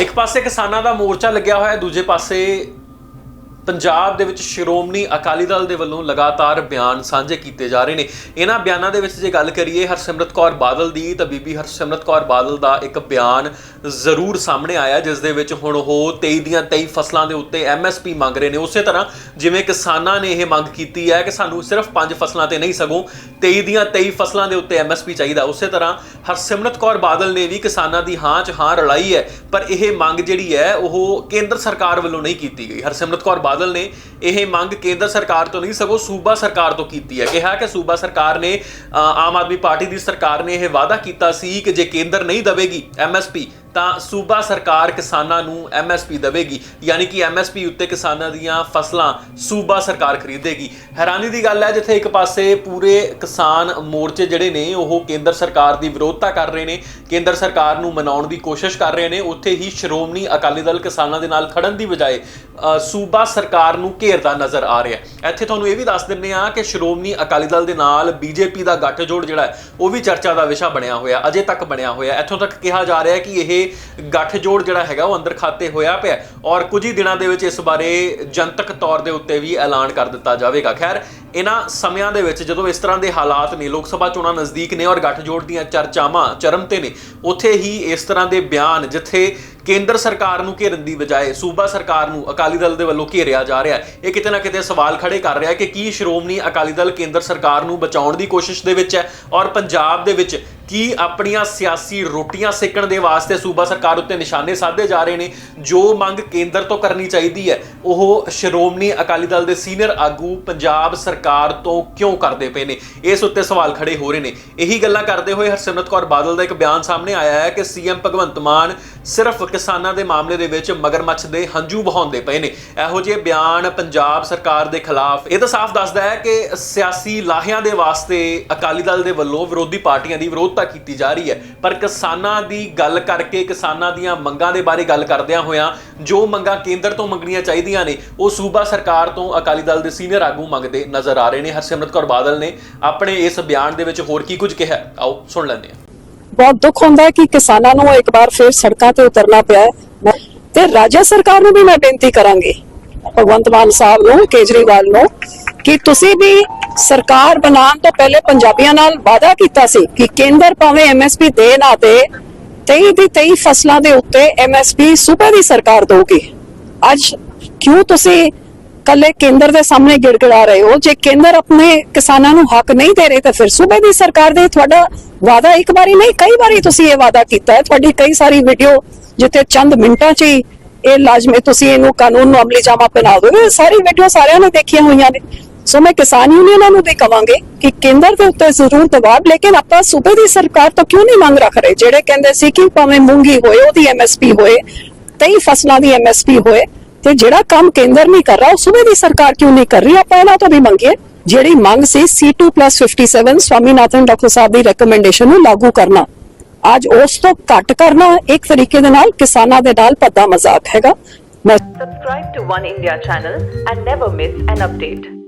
ਇੱਕ ਪਾਸੇ ਕਿਸਾਨਾਂ ਦਾ ਮੋਰਚਾ ਲੱਗਿਆ ਹੋਇਆ ਹੈ ਦੂਜੇ ਪਾਸੇ ਪੰਜਾਬ ਦੇ ਵਿੱਚ ਸ਼੍ਰੋਮਣੀ ਅਕਾਲੀ ਦਲ ਦੇ ਵੱਲੋਂ ਲਗਾਤਾਰ ਬਿਆਨ ਸਾਂਝੇ ਕੀਤੇ ਜਾ ਰਹੇ ਨੇ। ਇਹਨਾਂ ਬਿਆਨਾਂ ਦੇ ਵਿੱਚ ਜੇ ਗੱਲ ਕਰੀਏ ਹਰਸਿਮਰਤ ਕੌਰ ਬਾਦਲ ਦੀ, ਤਾਂ ਬੀਬੀ ਹਰਸਿਮਰਤ ਕੌਰ ਬਾਦਲ ਦਾ ਇੱਕ ਬਿਆਨ ਜ਼ਰੂਰ ਸਾਹਮਣੇ ਆਇਆ, ਜਿਸ ਦੇ ਵਿੱਚ ਹੁਣ ਉਹ 23 ਦੀਆਂ 23 ਫਸਲਾਂ ਦੇ ਉੱਤੇ ਐਮਐਸਪੀ ਮੰਗ ਰਹੇ ਨੇ। ਉਸੇ ਤਰ੍ਹਾਂ ਜਿਵੇਂ ਕਿਸਾਨਾਂ ਨੇ ਇਹ ਮੰਗ ਕੀਤੀ ਹੈ ਕਿ ਸਾਨੂੰ ਸਿਰਫ 5 ਫਸਲਾਂ ਤੇ ਨਹੀਂ ਸਗੋਂ 23 ਦੀਆਂ 23 ਫਸਲਾਂ ਦੇ ਉੱਤੇ ਐਮਐਸਪੀ ਚਾਹੀਦਾ। ਉਸੇ ਤਰ੍ਹਾਂ ਹਰਸਿਮਰਤ ਕੌਰ ਬਾਦਲ ਨੇ ਵੀ ਕਿਸਾਨਾਂ ਦੀ ਹਾਂ 'ਚ ਹਾਂ ਰਲਾਈ ਹੈ, ਪਰ ਇਹ ਮੰਗ ਜਿਹੜੀ ਹੈ, ਉਹ ਕੇਂਦਰ ਸਰਕਾਰ ਵੱਲੋਂ ਨਹੀਂ ਕੀਤੀ ਗਈ। ਹਰਸਿਮਰਤ ਕੌਰ ਬਾਦਲ ਨੇ ਇਹ ਮੰਗ ਕੇਂਦਰ ਸਰਕਾਰ ਤੋਂ ਨਹੀਂ ਸਗੋਂ ਸੂਬਾ ਸਰਕਾਰ ਤੋਂ ਕੀਤੀ ਹੈ। ਕਿਹਾ ਕਿ ਸੂਬਾ ਸਰਕਾਰ ਨੇ ਅ, ਆਮ ਆਦਮੀ ਪਾਰਟੀ ਦੀ ਸਰਕਾਰ ਨੇ ਇਹ ਵਾਅਦਾ ਕੀਤਾ ਸੀ ਕਿ ਜੇ ਕੇਂਦਰ ਨਹੀਂ ਦਵੇਗੀ ਐਮਐਸਪੀ ਤਾਂ ਸੂਬਾ ਸਰਕਾਰ ਕਿਸਾਨਾਂ ਨੂੰ ਐਮਐਸਪੀ ਦੇਵੇਗੀ, ਯਾਨੀ ਕਿ ਐਮਐਸਪੀ ਉੱਤੇ ਕਿਸਾਨਾਂ ਦੀਆਂ ਫਸਲਾਂ ਸੂਬਾ ਸਰਕਾਰ ਖਰੀਦੇਗੀ। ਹੈਰਾਨੀ ਦੀ ਗੱਲ ਹੈ, ਜਿੱਥੇ ਇੱਕ ਪਾਸੇ ਪੂਰੇ ਕਿਸਾਨ ਮੋਰਚੇ ਜਿਹੜੇ ਨੇ, ਉਹ ਕੇਂਦਰ ਸਰਕਾਰ ਦੀ ਵਿਰੋਧਤਾ ਕਰ ਰਹੇ ਨੇ, ਕੇਂਦਰ ਸਰਕਾਰ ਨੂੰ ਮਨਾਉਣ ਦੀ ਕੋਸ਼ਿਸ਼ ਕਰ ਰਹੇ ਨੇ, ਉੱਥੇ ਹੀ ਸ਼੍ਰੋਮਣੀ ਅਕਾਲੀ ਦਲ ਕਿਸਾਨਾਂ ਦੇ ਨਾਲ ਖੜਨ ਦੀ ਬਜਾਏ ਸੂਬਾ ਸਰਕਾਰ ਨੂੰ ਘੇਰਦਾ ਨਜ਼ਰ ਆ ਰਿਹਾ ਹੈ। ਇੱਥੇ ਤੁਹਾਨੂੰ ਇਹ ਵੀ ਦੱਸ ਦਿੰਨੇ ਆ ਕਿ ਸ਼੍ਰੋਮਣੀ ਅਕਾਲੀ ਦਲ ਦੇ ਨਾਲ ਬੀਜੇਪੀ ਦਾ ਗੱਠਜੋੜ ਜਿਹੜਾ ਹੈ, ਉਹ ਵੀ ਚਰਚਾ ਦਾ ਵਿਸ਼ਾ ਬਣਿਆ ਹੋਇਆ, ਅਜੇ ਤੱਕ ਬਣਿਆ ਹੋਇਆ। ਇੱਥੋਂ ਤੱਕ ਕਿਹਾ ਜਾ ਰਿਹਾ ਹੈ ਕਿ ਇਹ ਗੱਠਜੋੜ ਜਿਹੜਾ ਹੈਗਾ ਉਹ ਅੰਦਰ ਖਾਤੇ ਹੋਇਆ ਪਿਆ ਔਰ ਕੁਝ ਹੀ ਦਿਨਾਂ ਦੇ ਵਿੱਚ ਇਸ ਬਾਰੇ ਜਨਤਕ ਤੌਰ ਦੇ ਉੱਤੇ ਵੀ ਐਲਾਨ ਕਰ ਦਿੱਤਾ ਜਾਵੇਗਾ। ਖੈਰ, ਇਹਨਾਂ ਸਮਿਆਂ ਦੇ ਵਿੱਚ ਜਦੋਂ ਇਸ ਤਰ੍ਹਾਂ ਦੇ ਹਾਲਾਤ ਨੇ, ਲੋਕ ਸਭਾ ਚੋਣਾਂ ਨਜ਼ਦੀਕ ਨੇ ਔਰ ਗੱਠਜੋੜ ਦੀਆਂ ਚਰਚਾਵਾਂ ਚਰਮ ਤੇ ਨੇ, ਉੱਥੇ ਹੀ ਇਸ ਤਰ੍ਹਾਂ ਦੇ ਬਿਆਨ ਜਿੱਥੇ ਕੇਂਦਰ ਸਰਕਾਰ ਨੂੰ ਘੇਰਨ ਦੀ ਬਜਾਏ ਸੂਬਾ ਸਰਕਾਰ ਨੂੰ ਅਕਾਲੀ ਦਲ ਦੇ ਵੱਲੋਂ ਘੇਰਿਆ ਜਾ ਰਿਹਾ ਹੈ, ਇਹ ਕਿਤੇ ਨਾ ਕਿਤੇ ਸਵਾਲ ਖੜੇ ਕਰ ਰਿਹਾ ਹੈ ਕਿ ਕੀ ਸ਼੍ਰੋਮਣੀ ਅਕਾਲੀ ਦਲ ਕੇਂਦਰ ਸਰਕਾਰ ਨੂੰ ਬਚਾਉਣ ਦੀ ਕੋਸ਼ਿਸ਼ ਦੇ ਵਿੱਚ ਹੈ ਔਰ ਪੰਜਾਬ ਦੇ ਵਿੱਚ ਕੀ ਆਪਣੀਆਂ ਸਿਆਸੀ ਰੋਟੀਆਂ ਸੇਕਣ ਦੇ ਵਾਸਤੇ ਸੂਬਾ ਸਰਕਾਰ ਉੱਤੇ ਨਿਸ਼ਾਨੇ ਸਾਧੇ ਜਾ ਰਹੇ ਨੇ? ਜੋ ਮੰਗ ਕੇਂਦਰ ਤੋਂ ਕਰਨੀ ਚਾਹੀਦੀ ਹੈ, ਉਹ ਸ਼੍ਰੋਮਣੀ ਅਕਾਲੀ ਦਲ ਦੇ ਸੀਨੀਅਰ ਆਗੂ ਪੰਜਾਬ ਸਰਕਾਰ ਤੋਂ ਕਿਉਂ ਕਰਦੇ ਪਏ ਨੇ? ਇਸ ਉੱਤੇ ਸਵਾਲ ਖੜੇ ਹੋ ਰਹੇ ਨੇ। ਇਹੀ ਗੱਲਾਂ ਕਰਦੇ ਹੋਏ ਹਰਸਿਮਰਤ ਕੌਰ ਬਾਦਲ ਦਾ ਇੱਕ ਬਿਆਨ ਸਾਹਮਣੇ ਆਇਆ ਹੈ ਕਿ ਸੀਐਮ ਭਗਵੰਤ ਮਾਨ ਸਿਰਫ ਕਿਸਾਨਾਂ ਦੇ ਮਾਮਲੇ ਦੇ ਵਿੱਚ ਮਗਰਮੱਛ ਦੇ ਹੰਝੂ ਬਹਾਉਂਦੇ ਪਏ ਨੇ। ਇਹੋ ਜਿਹੇ ਬਿਆਨ ਪੰਜਾਬ ਸਰਕਾਰ ਦੇ ਖਿਲਾਫ ਇਹ ਤਾਂ ਸਾਫ਼ ਦੱਸਦਾ ਹੈ ਕਿ ਸਿਆਸੀ ਲਾਹਿਆਂ ਦੇ ਵਾਸਤੇ ਅਕਾਲੀ ਦਲ ਦੇ ਵੱਲੋਂ ਵਿਰੋਧੀ ਪਾਰਟੀਆਂ ਦੀ ਵਿਰੋਧ ਵਿਰੋਧਤਾ ਕੀਤੀ ਜਾ ਰਹੀ ਹੈ। ਪਰ ਕਿਸਾਨਾਂ ਦੀ ਗੱਲ ਕਰਕੇ, ਕਿਸਾਨਾਂ ਦੀਆਂ ਮੰਗਾਂ ਦੇ ਬਾਰੇ ਗੱਲ ਕਰਦਿਆਂ ਹੋਇਆਂ ਜੋ ਮੰਗਾਂ ਕੇਂਦਰ ਤੋਂ ਮੰਗਣੀਆਂ ਚਾਹੀਦੀਆਂ ਨੇ, ਉਹ ਸੂਬਾ ਸਰਕਾਰ ਤੋਂ ਅਕਾਲੀ ਦਲ ਦੇ ਸੀਨੀਅਰ ਆਗੂ ਮੰਗਦੇ ਨਜ਼ਰ ਆ ਰਹੇ ਨੇ। ਹਰਸਿਮਰਤ ਕੌਰ ਬਾਦਲ ਨੇ ਆਪਣੇ ਇਸ ਬਿਆਨ ਦੇ ਵਿੱਚ ਹੋਰ ਕੀ ਕੁਝ ਕਿਹਾ ਆਓ, ਸੁਣ ਲੈਂਦੇ ਹਾਂ। ਬਹੁਤ ਦੁੱਖ ਹੁੰਦਾ ਹੈ ਕਿ ਕਿਸਾਨਾਂ ਨੂੰ ਇੱਕ ਵਾਰ ਫਿਰ ਸੜਕਾਂ ਤੇ ਉਤਰਨਾ ਪਿਆ ਹੈ। ਤੇ ਰਾਜ ਸਰਕਾਰ ਨੂੰ ਵੀ ਮੈਂ ਬੇਨਤੀ ਕਰਾਂਗੀ। ਭਗਵੰਤ ਮਾਨ ਸਾਹਿਬ ਨੂੰ, ਕੇਜਰੀਵਾਲ ਨੂੰ ਕਿ ਤੁਸੀਂ ਵੀ ਸਰਕਾਰ ਬਣਾਉਣ ਤੋਂ ਪਹਿਲੇ ਪੰਜਾਬੀਆਂ ਨਾਲ ਵਾਅਦਾ ਕੀਤਾ ਸੀ ਕਿ ਕੇਂਦਰ ਭਾਵੇਂ ਐਮਐਸਪੀ ਦੇ ਨਾ ਦੇ 23 ਦੀ 23 ਫਸਲਾਂ ਦੇ ਉੱਤੇ ਐਮਐਸਪੀ ਸੂਬੇ ਦੀ ਸਰਕਾਰ ਦੇਊਗੀ। ਅੱਜ ਕਿਉਂ ਤੁਸੀਂ ਕੱਲੇ ਕੇਂਦਰ ਦੇ ਸਾਹਮਣੇ ਗਿੜਗੜਾ ਰਹੇ ਹੋ? ਜੇ ਕੇਂਦਰ ਆਪਣੇ ਕਿਸਾਨਾਂ ਨੂੰ ਹੱਕ ਨਹੀਂ ਦੇ ਰਹੇ, ਤਾਂ ਫਿਰ ਸੂਬੇ ਦੀ ਸਰਕਾਰ ਦੇ ਤੁਹਾਡਾ ਵਾਅਦਾ ਇੱਕ ਵਾਰੀ ਨਹੀਂ, ਕਈ ਵਾਰੀ ਤੁਸੀਂ ਇਹ ਵਾਅਦਾ ਕੀਤਾ ਹੈ। ਤੁਹਾਡੀ ਕਈ ਸਾਰੀ ਵੀਡੀਓ ਜਿੱਥੇ ਚੰਦ ਮਿੰਟਾਂ 'ਚ ਹੀ ਇਹ ਲਾਜ਼ਮੀ ਤੁਸੀਂ ਇਹਨੂੰ ਕਾਨੂੰਨ ਨੂੰ ਅਮਲੀ ਜਾਮਾ ਬਣਾ ਦਿਓ। ਇਹ ਸਾਰੀ ਵੀਡੀਓ ਸਾਰਿਆਂ ਨੇ ਦੇਖੀਆਂ ਹੋਈਆਂ ਨੇ। ਸੋ ਮੈਂ ਕਿਸਾਨ ਯੂਨੀਅਨਾਂ ਨੂੰ ਵੀ ਕਵਾਂਗੇ ਕਿ ਕੇਂਦਰ ਦੇ ਉੱਤੇ ਜ਼ਰੂਰ ਦਬਾਅ, ਲੇਕਿਨ ਆਪਾਂ ਸੂਬੇ ਦੀ ਸਰਕਾਰ ਤੋਂ ਕਿਉਂ ਨਹੀਂ ਮੰਗ ਰੱਖ ਰਹੇ? ਜਿਹੜੇ ਕਹਿੰਦੇ ਸੀ ਕਿ ਭਾਵੇਂ ਮੂੰਗੀ ਹੋਏ, ਉਹਦੀ ਐਮਐਸਪੀ ਹੋਏ, ਕਈ ਫਸਲਾਂ ਦੀ ਐਮਐਸਪੀ ਹੋਏ, ਤੇ ਜਿਹੜਾ ਕੰਮ ਕੇਂਦਰ ਨਹੀਂ ਕਰ ਰਿਹਾ, ਉਹ ਸੂਬੇ ਦੀ ਸਰਕਾਰ ਕਿਉਂ ਨਹੀਂ ਕਰ ਰਹੀ? ਆਪਾਂ ਇਹਨਾਂ ਤੋਂ ਵੀ ਮੰਗੀਏ। ਜਿਹੜੀ ਮੰਗ ਸੀ C2+57 ਸਵਾਮੀਨਾਥਨ ਡਾਕਟਰ ਸਾਹਿਬ ਦੀ ਰეკਮੈਂਡੇਸ਼ਨ ਨੂੰ ਲਾਗੂ ਕਰਨਾ। ਅੱਜ ਉਸ ਤੋਂ ਘੱਟ ਕਰਨਾ, ਇੱਕ ਤਰੀਕੇ ਦੇ ਨਾਲ ਕਿਸਾਨਾਂ ਦੇ ਨਾਲ ਭੱਦਾ ਮਜ਼ਾਕ ਹੈਗਾ। ਮੈਂ Subscribe to One India channel and never miss an.